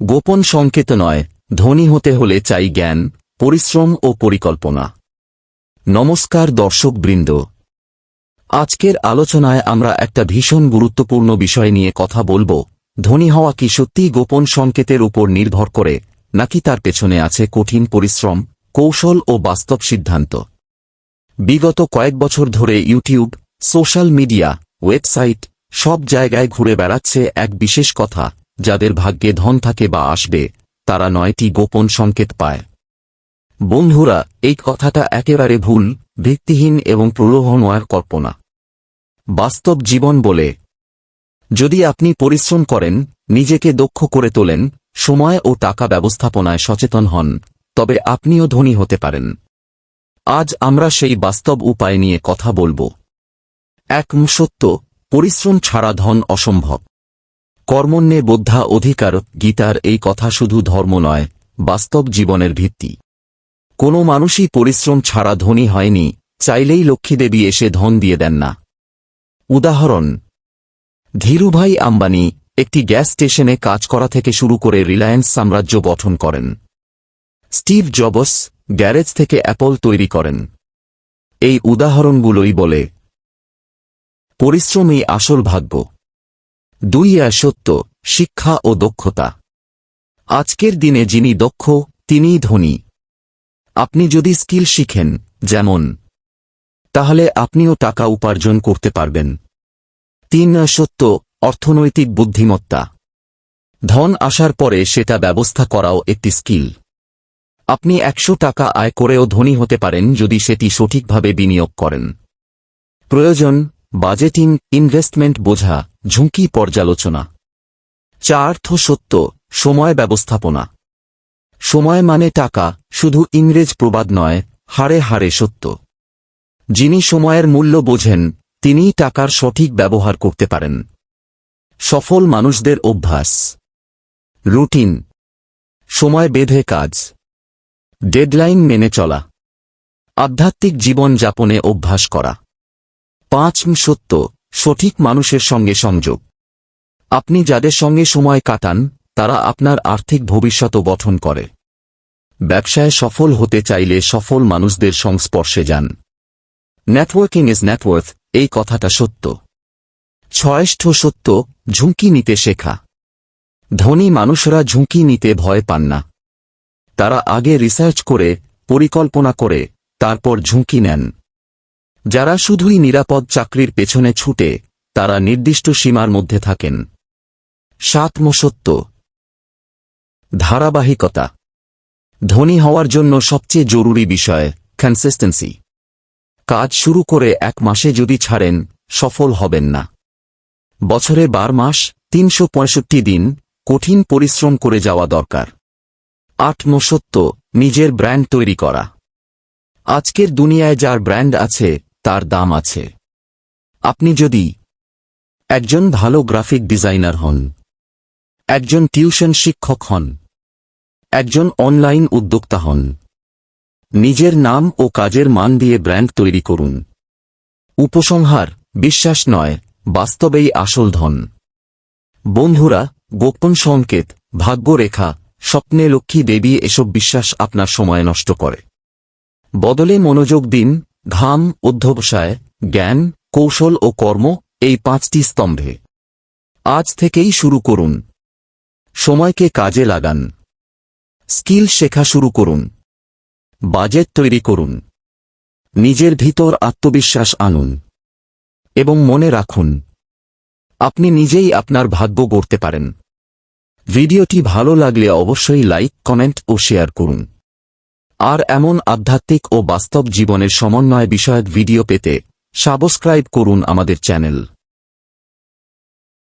গোপন সংকেত নয়, ধনী হতে হলে চাই জ্ঞান, পরিশ্রম ও পরিকল্পনা। নমস্কার দর্শকবৃন্দ। আজকের আলোচনায় আমরা একটা ভীষণ গুরুত্বপূর্ণ বিষয় নিয়ে কথা বলব, ধনী হওয়া কি সত্যিই গোপন সংকেতের উপর নির্ভর করে, নাকি তার পেছনে আছে কঠিন পরিশ্রম, কৌশল ও বাস্তব সিদ্ধান্ত। বিগত কয়েক বছর ধরে ইউটিউব, সোশ্যাল মিডিয়া, ওয়েবসাইট, সব জায়গায় ঘুরে বেড়াচ্ছে এক বিশেষ কথা যাদের ভাগ্যে ধন থাকে বা আসবে, তারা নয়টি গোপন সংকেত পায়। বন্ধুরা, এই কথাটা একেবারে ভুল, ভিত্তিহীন এবং প্রলোভনময়ের কল্পনা। বাস্তব জীবন বলে, যদি আপনি পরিশ্রম করেন, নিজেকে দক্ষ করে তোলেন, সময় ও টাকা ব্যবস্থাপনায় সচেতন হন, তবে আপনিও ধনী হতে পারেন। আজ আমরা সেই বাস্তব উপায় নিয়ে কথা বলব। এক সত্য, পরিশ্রম ছাড়া ধন অসম্ভব। কর্মণ্যে বোদ্ধা অধিকার, গীতার এই কথা শুধু ধর্ম নয়, বাস্তব জীবনের ভিত্তি। কোনো মানুষই পরিশ্রম ছাড়া ধনী হয়নি, চাইলেই লক্ষ্মীদেবী এসে ধন দিয়ে দেন না। উদাহরণ, ধীরুভাই আম্বানি একটি গ্যাস স্টেশনে কাজ করা থেকে শুরু করে রিলায়েন্স সাম্রাজ্য গঠন করেন। স্টিভ জবস গ্যারেজ থেকে অ্যাপল তৈরি করেন। এই উদাহরণগুলোই বলে পরিশ্রমই আসল ভাগ্য। দুই সত্য, শিক্ষা ও দক্ষতা। আজকের দিনে যিনি দক্ষ, তিনিই ধনী। আপনি যদি স্কিল শিখেন, যেমন, তাহলে আপনিও টাকা উপার্জন করতে পারবেন। তিন সত্য, অর্থনৈতিক বুদ্ধিমত্তা। ধন আসার পরে সেটা ব্যবস্থা করাও একটি স্কিল। আপনি একশো টাকা আয় করেও ধনী হতে পারেন যদি সেটি সঠিকভাবে বিনিয়োগ করেন। প্রয়োজন বাজেটিং, ইনভেস্টমেন্ট বোঝা, ঝুঁকি পর্যালোচনা। চার্থ সত্য, সময় ব্যবস্থাপনা। সময় মানে টাকা, শুধু ইংরেজ প্রবাদ নয়, হারে হারে সত্য। যিনি সময়ের মূল্য বোঝেন, তিনিই টাকার সঠিক ব্যবহার করতে পারেন। সফল মানুষদের অভ্যাস। রুটিন। সময় বেঁধে কাজ। ডেডলাইন মেনে চলা। আধ্যাত্মিক জীবন যাপনে অভ্যাস করা। পাঁচ সত্য, সঠিক মানুষের সঙ্গে সংযোগ। আপনি যাদের সঙ্গে সময় কাটান, তারা আপনার আর্থিক ভবিষ্যত গঠন করে। ব্যবসায় সফল হতে চাইলে সফল মানুষদের সংস্পর্শে যান। নেটওয়ার্কিং ইজ নেটওয়ার্থ এই কথাটা সত্য। ছয়ষ্ঠ সত্য, ঝুঁকি নিতে শেখা। ধনী মানুষরা ঝুঁকি নিতে ভয় পান না। তারা আগে রিসার্চ করে, পরিকল্পনা করে, তারপর ঝুঁকি নেন। যারা শুধুই নিরাপদ চাকরির পেছনে ছুটে, তারা নির্দিষ্ট সীমার মধ্যে থাকেন। সাতম সত্য ধারাবাহিকতা। ধনী হওয়ার জন্য সবচেয়ে জরুরি বিষয় কনসিস্টেন্সি কাজ শুরু করে এক মাসে যদি ছাড়েন, সফল হবেন না। বছরে বার মাস, তিনশো পঁয়ষট্টি দিন, কঠিন পরিশ্রম করে যাওয়া দরকার। আত্মসত্য নিজের ব্র্যান্ড তৈরি করা। আজকের দুনিয়ায় যার ব্র্যান্ড আছে তার দাম আছে। আপনি যদি একজন ভালো গ্রাফিক ডিজাইনার হন, একজন টিউশন শিক্ষক হন, একজন অনলাইন উদ্যোক্তা হন, নিজের নাম ও কাজের মান দিয়ে ব্র্যান্ড তৈরি করুন। উপসংহার, বিশ্বাস নয়, বাস্তবেই আসল ধন। বন্ধুরা, গোপন সংকেত, ভাগ্যরেখা, স্বপ্নে লক্ষ্মী দেবী এসব বিশ্বাস আপনার সময় নষ্ট করে। বদলে মনোযোগ দিন ঘাম, অধ্যবসায়, জ্ঞান, কৌশল ও কর্ম এই পাঁচটি স্তম্ভে। আজ থেকেই শুরু করুন। সময়কে কাজে লাগান। স্কিল শেখা শুরু করুন। বাজেট তৈরি করুন। নিজের ভিতর আত্মবিশ্বাস আনুন। এবং মনে রাখুন, আপনি নিজেই আপনার ভাগ্য গড়তে পারেন। ভিডিওটি ভালো লাগলে অবশ্যই লাইক, কমেন্ট ও শেয়ার করুন। আর এমন আধ্যাত্মিক ও বাস্তব জীবনের সমন্বয় বিষয়ক ভিডিও পেতে সাবস্ক্রাইব করুন আমাদের চ্যানেল।